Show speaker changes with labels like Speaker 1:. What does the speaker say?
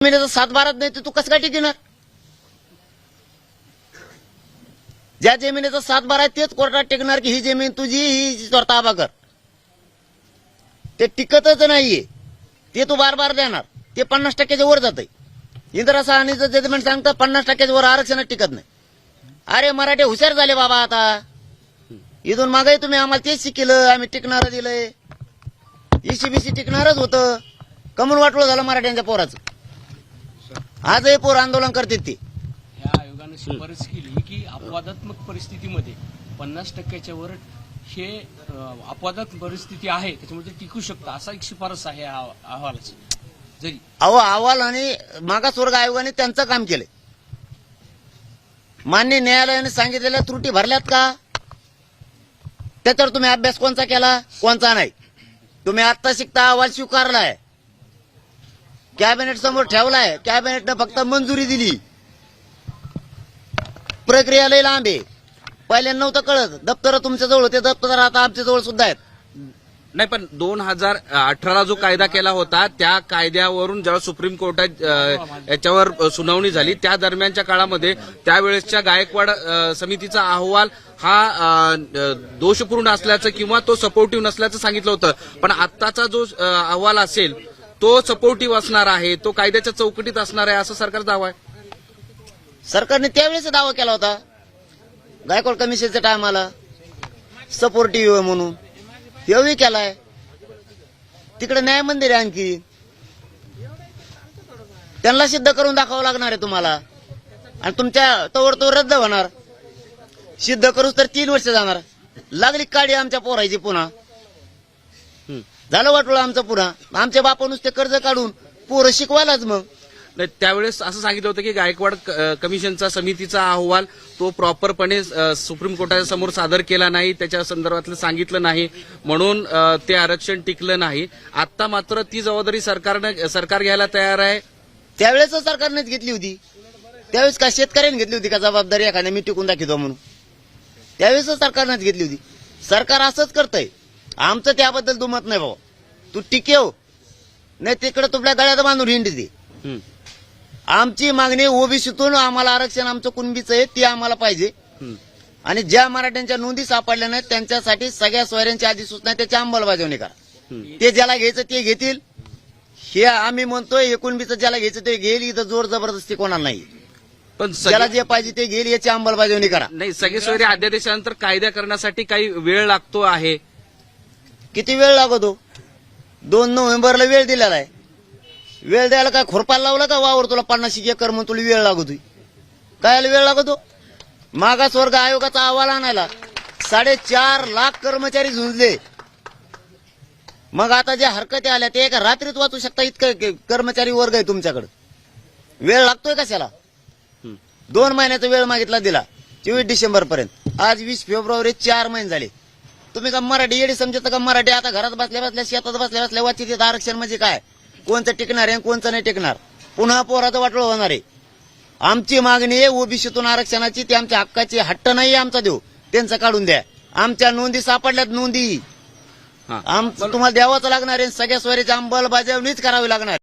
Speaker 1: जमिनीचा सात बारात नाही तर तू कसं काय टिकणार ज्या जमिनीचा सात बारा आहे तेच कोर्टात टिकणार की ही जमीन तुझी ही स्वतः ताबा कर. ते टिकतच नाहीये. ते तू बार बार देणार. ते पन्नास टक्क्याच्या वर जात इंदिरा सहानीचं जजमेंट सांगतं पन्नास टक्क्याच्या वर आरक्षण टिकत नाही. अरे मराठे हुशार झाले बाबा आता. इथून मागे तुम्ही आम्हाला तेच शिकलं आम्ही टिकणार दिलंय. ईसीबीसी टिकणारच होतं. कमून वाटलं झालं मराठ्यांच्या पोराचं. आजही पोर आंदोलन करतात ते.
Speaker 2: ह्या आयोगानं शिफारस केली की अपवादात्मक परिस्थितीमध्ये पन्नास टक्क्याच्या वर हे अं, अपवादात्मक परिस्थिती आहे त्याच्यामुळे ते टिकू शकतं असा एक शिफारस आहे या अहवालाची. जरी.
Speaker 1: अहो अहवाल आणि मागासवर्ग आयोगाने त्यांचं काम केलंय. मान्य न्यायालयाने सांगितलेल्या त्रुटी भरल्यात का? त्याच्यावर तुम्ही अभ्यास कोणचा केला कोणचा नाही? तुम्ही आत्ता शिकता अहवाल स्वीकारलाय. कॅबिनेट समोर ठेवलाय. कॅबिनेटनं फक्त मंजुरी दिली. प्रक्रिया लई लांब आहे. पहिल्यांदा नव्हतं कळत. दप्तर तुमच्या जवळ होते. दप्तर आता आमच्या जवळ सुद्धा आहेत.
Speaker 3: नाही पण दोन हजार अठराला जो कायदा केला होता त्या कायद्यावरून जेव्हा सुप्रीम कोर्टात याच्यावर सुनावणी झाली त्या दरम्यानच्या काळामध्ये त्यावेळेसच्या गायकवाड समितीचा अहवाल हा दोषपूर्ण असल्याचं किंवा तो सपोर्टिव्ह नसल्याचं सांगितलं होतं. पण आत्ताचा जो अहवाल असेल तो सपोर्टिव्ह असणार आहे तो कायद्याच्या चौकटीत असणार आहे असं सरकारचा दावा आहे.
Speaker 1: सरकारने त्यावेळेस दावा केला होता. गायकवाड कमिशनच्या टायमाला सपोर्टिव्ह म्हणून. तेव्हाही केलाय. तिकडे न्याय मंदिर आहे आणखी. त्यांना सिद्ध करून दाखवावं लागणार आहे तुम्हाला. आणि तुमच्या तोवर तो रद्द होणार. सिद्ध करूच तर तीन वर्ष जाणार. लागली काडी आमच्या पोरायची पुन्हा. झालं वाटलं आमचं पुन्हा आमच्या बापा नुसते कर्ज काढून पोरं शिकवायलाच मग.
Speaker 3: नाही, त्यावेळेस असं सांगितलं होतं की गायकवाड कमिशनचा समितीचा अहवाल तो प्रॉपरपणे सुप्रीम कोर्टाच्या समोर सादर केला नाही त्याच्या संदर्भातलं सांगितलं नाही म्हणून ते आरक्षण टिकलं नाही. आता मात्र ती जबाबदारी सरकारनं सरकार घ्यायला तयार आहे.
Speaker 1: त्यावेळेस सरकारनेच घेतली होती. त्यावेळेस का शेतकऱ्यांनी घेतली होती का जबाबदारी एखाद्या मी टिकून दाखवतो म्हणून? त्यावेळेस सरकारनेच घेतली होती. सरकार असंच करतंय. आमचं त्याबद्दल दुमत नाही भाऊ. तू टिकेव नाही तिकडे तुपल्या गळ्यात बांधून हिंडी दे.
Speaker 3: हं.
Speaker 1: आमची मागणी ओबीसीतून आम्हाला आरक्षण आमचं कुणबीचं आहे ते आम्हाला पाहिजे.
Speaker 3: हं.
Speaker 1: आणि ज्या मराठ्यांच्या नोंदी सापडल्या नाहीत त्यांच्यासाठी सगळ्या सोयऱ्यांची अधिसूचना त्याची अंमलबजावणी करा.
Speaker 3: हं.
Speaker 1: ते ज्याला घ्यायचं ते घेतील. हे आम्ही म्हणतोय एकोणबीस ज्याला घ्यायचं ते घेईल इथं जोर जबरदस्ती कोणाला नाही.
Speaker 3: पण
Speaker 1: ज्याला जे पाहिजे ते घेईल याची अंमलबजावणी करा.
Speaker 3: नाही सगळे सोयरे अध्यादेशानंतर कायदा करण्यासाठी काही वेळ लागतो आहे?
Speaker 1: किती वेळ लागतो? दोन नोव्हेंबरला वेळ दिलेला आहे. वेळ द्यायला काय खुरपायला लावला का वावर तुला पन्नास एकर म्हणून तुला वेळ लागतोय? काय वेळ लागतो? मागासवर्ग आयोगाचा अहवाल आणायला साडेचार लाख कर्मचारी झुंजले. मग आता ज्या हरकती आल्या ते एका रात्रीत वाचू शकता इतकं कर्मचारी वर्ग आहे तुमच्याकडे. वेळ लागतोय कशाला. दोन महिन्याचा वेळ मागितला दिला. चोवीस डिसेंबर पर्यंत आज वीस फेब्रुवारी चार महिने झाले. तुम्ही का मराठी येडी समजत का मराठी? आता घरात बसल्या बसल्या शेतात बसल्या बसल्या वाचित आरक्षण म्हणजे काय? कोणचं टिकणार आहे आणि कोणचं नाही टिकणार? पुन्हा पोराचं वाटलं होणार आहे. आमची मागणी आहे ओबीसीतून आरक्षणाची ती आमच्या हक्काची हट्ट नाही आमचा देऊ त्यांचं काढून द्या. आमच्या नोंदी सापडल्यात नोंदी.
Speaker 3: हा.
Speaker 1: आम तुम्हाला द्यावाच लागणार आहे सगळ्या सोयरीची अंमलबजावणीच करावी लागणार.